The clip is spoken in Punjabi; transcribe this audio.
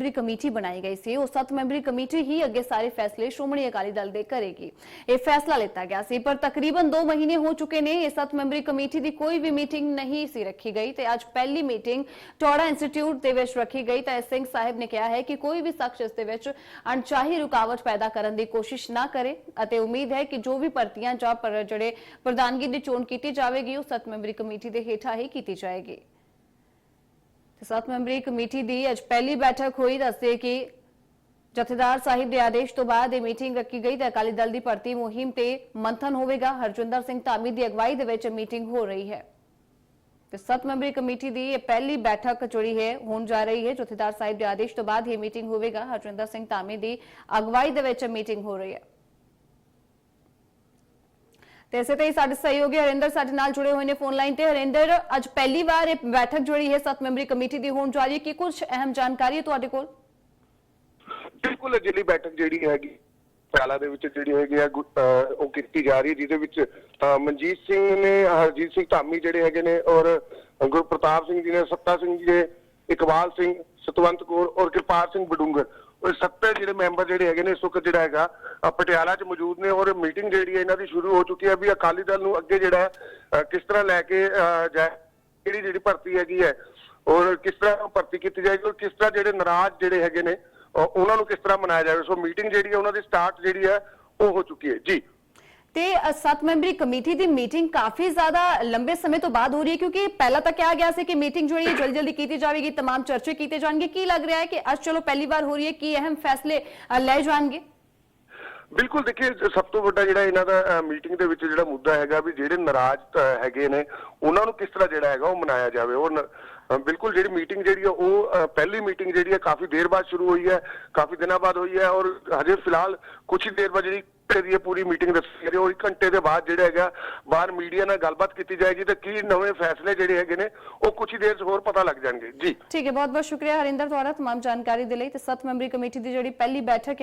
ਮੈਂਬਰੀ ਕਮੇਟੀ ਬਣਾਈ ਗਈ ਸੀ। ਉਹ 7 ਮੈਂਬਰੀ ਕਮੇਟੀ ਹੀ ਅੱਗੇ ਸਾਰੇ ਫੈਸਲੇ ਸ਼੍ਰੋਮਣੀ ਅਕਾਲੀ ਦਲ ਦੇ ਕਰੇਗੀ। ਇਹ ਫੈਸਲਾ ਲਿੱਤਾ ਗਿਆ ਸੀ, ਪਰ ਤਕਰੀਬਨ 2 ਮਹੀਨੇ ਹੋ ਚੁੱਕੇ ਨੇ। ਇਹ 7 ਮੈਂਬਰੀ ਕਮੇਟੀ ਦੀ ਕੋਈ ਵੀ ਮੀਟਿੰਗ ਨਹੀਂ ਸੀ ਰੱਖੀ ਗਈ ਤੇ ਅੱਜ ਪਹਿਲੀ ਮੀਟਿੰਗ ਟੋੜਾ ਇੰਸਟੀਚਿਊਟ ਦੇ ਵਿੱਚ ਰੱਖੀ ਗਈ। ਤਾਂ ਸਿੰਘ ਸਾਹਿਬ ਨੇ ਕਿਹਾ ਹੈ ਕਿ ਕੋਈ ਵੀ ਸ਼ਖਸ ਇਸ ਦੇ ਵਿੱਚ ਅਣਚਾਹੀ ਰੁਕਾਵਟ ਪੈਦਾ ਕਰਨ ਦੀ ਕੋਸ਼ਿਸ਼ ਨਾ ਕਰੇ ਅਤੇ ਉਮੀਦ ਹੈ ਕਿ ਜੋ ਵੀ ਭਰਤੀਆਂ ਜਾਂ ਜਿਹੜੇ ਪ੍ਰਧਾਨਗੀ ਦੀ ਚੋਣ ਕੀਤੀ ਜਾਵੇਗੀ, ਉਹ ਸੱਤ ਮੈਂਬਰੀ ਕਮੇਟੀ ਦੇ ਹੇਠਾਂ ਹੀ ਕੀਤੀ ਜਾਏਗੀ। ਤੇ ਸੱਤ ਮੈਂਬਰੀ ਕਮੇਟੀ ਦੀ ਅੱਜ ਪਹਿਲੀ ਬੈਠਕ ਹੋਈ, ਦੱਸਦੇ ਕਿ ਜਥੇਦਾਰ ਸਾਹਿਬ ਦੇ ਆਦੇਸ਼ ਤੋਂ ਬਾਅਦ ਇਹ ਮੀਟਿੰਗ ਰੱਖੀ ਗਈ ਤੇ ਅਕਾਲੀ ਦਲ ਦੀ ਭਰਤੀ ਮੁਹਿੰਮ ਤੇ ਮੰਥਨ ਹੋਵੇਗਾ। ਹਰਜਿੰਦਰ ਸਿੰਘ ਧਾਮੀ ਦੀ ਅਗਵਾਈ ਦੇ ਵਿੱਚ ਮੀਟਿੰਗ ਹੋ ਰਹੀ ਹੈ। ਤੇ ਸੱਤ ਮੈਂਬਰੀ ਕਮੇਟੀ ਦੀ ਇਹ ਪਹਿਲੀ ਬੈਠਕ ਜਿਹੜੀ ਹੈ, ਹੋਣ ਜਾ ਰਹੀ ਹੈ। ਜਥੇਦਾਰ ਸਾਹਿਬ ਦੇ ਆਦੇਸ਼ ਤੋਂ ਬਾਅਦ ਇਹ ਮੀਟਿੰਗ ਹੋਵੇਗਾ। ਹਰਜਿੰਦਰ ਸਿੰਘ ਧਾਮੀ ਦੀ ਅਗਵਾਈ ਦੇ ਵਿੱਚ ਮੀਟਿੰਗ ਹੋ ਰਹੀ ਹੈ। ਤੇ ਇਸੇ ਤੇ ਹੀ ਸਾਡੇ ਸਹਿਯੋਗੀ ਹਰਿੰਦਰ ਸਾਡੇ ਨਾਲ ਜੁੜੇ ਹੋਏ ਨੇ ਫੋਨ ਲਾਈਨ ਤੇ। ਹਰਿੰਦਰ, ਅੱਜ ਪਹਿਲੀ ਵਾਰ ਇਹ ਬੈਠਕ ਜਿਹੜੀ ਹੈ ਸੱਤ ਮੈਂਬਰੀ ਕਮੇਟੀ ਦੀ। ਹੋਣ ਜਾ ਰਹੀ ਹੈ ਕੀ ਕੁਝ ਅਹਿਮ ਜਾਣਕਾਰੀ ਹੈ ਤੁਹਾਡੇ ਕੋਲ? ਬਿਲਕੁਲ ਅਜਿਹੀ ਬੈਠਕ ਜਿਹੜੀ ਹੈਗੀ ਪਿਆਲਾ ਦੇ ਵਿੱਚ ਜਿਹੜੀ ਹੈਗੀ ਆ ਉਹ ਕੀਤੀ ਜਾ ਰਹੀ ਹੈ, ਜਿਹਦੇ ਵਿੱਚ ਮਨਜੀਤ ਸਿੰਘ ਨੇ, ਹਰਜੀਤ ਸਿੰਘ ਧਾਮੀ ਜਿਹੜੇ ਹੈਗੇ ਨੇ, ਔਰ ਗੁਰਪ੍ਰਤਾਪ ਸਿੰਘ ਜੀ ਨੇ, ਸੱਤਾ ਸਿੰਘ ਜੀ ਨੇ, ਇਕਬਾਲ ਸਿੰਘ, ਸਤਵੰਤ ਕੌਰ ਔਰ ਕਿਰਪਾਲ ਸਿੰਘ ਬਡੂੰਗਰ। ਉਹ ਸੱਤੇ ਜਿਹੜੇ ਮੈਂਬਰ ਜਿਹੜੇ ਹੈਗੇ ਨੇ ਇਸ ਵਕਤ ਜਿਹੜਾ ਹੈਗਾ ਪਟਿਆਲਾ 'ਚ ਮੌਜੂਦ ਨੇ ਔਰ ਮੀਟਿੰਗ ਜਿਹੜੀ ਹੈ ਇਹਨਾਂ ਦੀ ਸ਼ੁਰੂ ਹੋ ਚੁੱਕੀ ਹੈ ਵੀ ਅਕਾਲੀ ਦਲ ਨੂੰ ਅੱਗੇ ਜਿਹੜਾ ਕਿਸ ਤਰ੍ਹਾਂ ਲੈ ਕੇ, ਅਹ ਜਾਏ ਕਿਹੜੀ ਜਿਹੜੀ ਭਰਤੀ ਹੈਗੀ ਹੈ ਔਰ ਕਿਸ ਤਰ੍ਹਾਂ ਭਰਤੀ ਕੀਤੀ ਜਾਏਗੀ ਔਰ ਕਿਸ ਤਰ੍ਹਾਂ ਜਿਹੜੇ ਨਾਰਾਜ਼ ਜਿਹੜੇ ਹੈਗੇ ਨੇ ਉਹਨਾਂ ਨੂੰ ਕਿਸ ਤਰ੍ਹਾਂ ਮਨਾਇਆ ਜਾਵੇ। ਸੋ ਮੀਟਿੰਗ ਜਿਹੜੀ ਹੈ ਉਹਨਾਂ ਦੀ ਸਟਾਰਟ ਜਿਹੜੀ ਹੈ ਉਹ ਹੋ ਚੁੱਕੀ ਹੈ। ਜੀ। ਤੇ ਅ, ਸੱਤ ਮੈਂਬਰੀ ਕਮੇਟੀ ਦੀ ਮੀਟਿੰਗ ਕਾਫੀ ਜ਼ਿਆਦਾ ਲੰਬੇ ਸਮੇਂ ਤੋਂ ਬਾਅਦ ਹੋ ਰਹੀ ਹੈ ਕਿਉਂਕਿ ਪਹਿਲਾਂ ਤਾਂ ਕਿਹਾ ਗਿਆ ਸੀ ਕਿ ਮੀਟਿੰਗ ਜਿਹੜੀ ਹੈ ਜਲਦੀ ਜਲਦੀ ਕੀਤੀ ਜਾਵੇਗੀ तमाम ਚਰਚੇ ਕੀਤੇ ਜਾਣਗੇ ਕੀ ਲੱਗ ਰਿਹਾ ਹੈ ਕਿ ਅੱਜ ਚਲੋ ਪਹਿਲੀ ਵਾਰ ਹੋ ਰਹੀ ਹੈ ਕੀ ਅਹਿਮ ਫੈਸਲੇ ਅ, ਲਏ ਜਾਣਗੇ ਬਿਲਕੁਲ ਦੇਖਿਏ ਸਭ ਤੋਂ ਵੱਡਾ ਜਿਹੜਾ ਇਹਨਾਂ ਦਾ ਮੀਟਿੰਗ ਦੇ ਵਿੱਚ ਜਿਹੜਾ ਮੁੱਦਾ ਹੈਗਾ ਵੀ ਜਿਹੜੇ ਨਾਰਾਜ਼ ਅਹ, ਹੈਗੇ ਨੇ ਉਹਨਾਂ ਨੂੰ ਕਿਸ ਤਰ੍ਹਾਂ ਜਿਹੜਾ ਹੈਗਾ ਉਹ ਮਨਾਇਆ ਜਾਵੇ ਉਹ ਨ- ਅਹ, ਬਿਲਕੁਲ ਜਿਹੜੀ ਮੀਟਿੰਗ ਜਿਹੜੀ ਹੈ ਉਹ ਅਹ, ਪਹਿਲੀ ਮੀਟਿੰਗ ਜਿਹੜੀ ਹੈ ਕਾਫੀ ਦੇਰ ਬਾਅਦ ਸ਼ੁਰੂ ਹੋਈ ਹੈ ਕਾਫੀ ਦਿਨਾਂ ਬਾਅਦ ਹੋਈ ਹੈ ਔਰ ਹਜੇ ਫਿਲਹਾਲ ਕੁਝ ਹੀ ਦੇਰ ਬਾਅਦ ਜਿਹੜੀ ਘੰਟੇ ਦੀ ਇਹ ਪੂਰੀ ਮੀਟਿੰਗ ਦੱਸੀ ਜਾ ਰਹੀ ਹੈ ਔਰ ਇੱਕ ਘੰਟੇ ਦੇ ਬਾਅਦ ਜਿਹੜਾ ਹੈਗਾ ਬਾਹਰ ਮੀਡੀਆ ਨਾਲ ਗੱਲਬਾਤ ਕੀਤੀ ਜਾਏਗੀ ਤੇ ਕੀ ਨਵੇਂ ਫੈਸਲੇ ਜਿਹੜੇ ਹੈਗੇ ਨੇ ਉਹ ਕੁਝ ਹੀ ਦੇਰ 'ਚ ਹੋਰ ਪਤਾ ਲੱਗ ਜਾਣਗੇ ਜੀ ਠੀਕ ਹੈ ਬਹੁਤ ਬਹੁਤ ਸ਼ੁਕਰੀਆ ਹਰਿੰਦਰ ਤੁਹਾਡਾ तमाम ਜਾਣਕਾਰੀ ਦੇ ਲਈ ਤੇ ਸੱਤ ਮੈਂਬਰੀ ਕਮੇਟੀ ਦੀ ਜਿਹੜੀ ਪਹਿਲੀ ਬੈਠਕ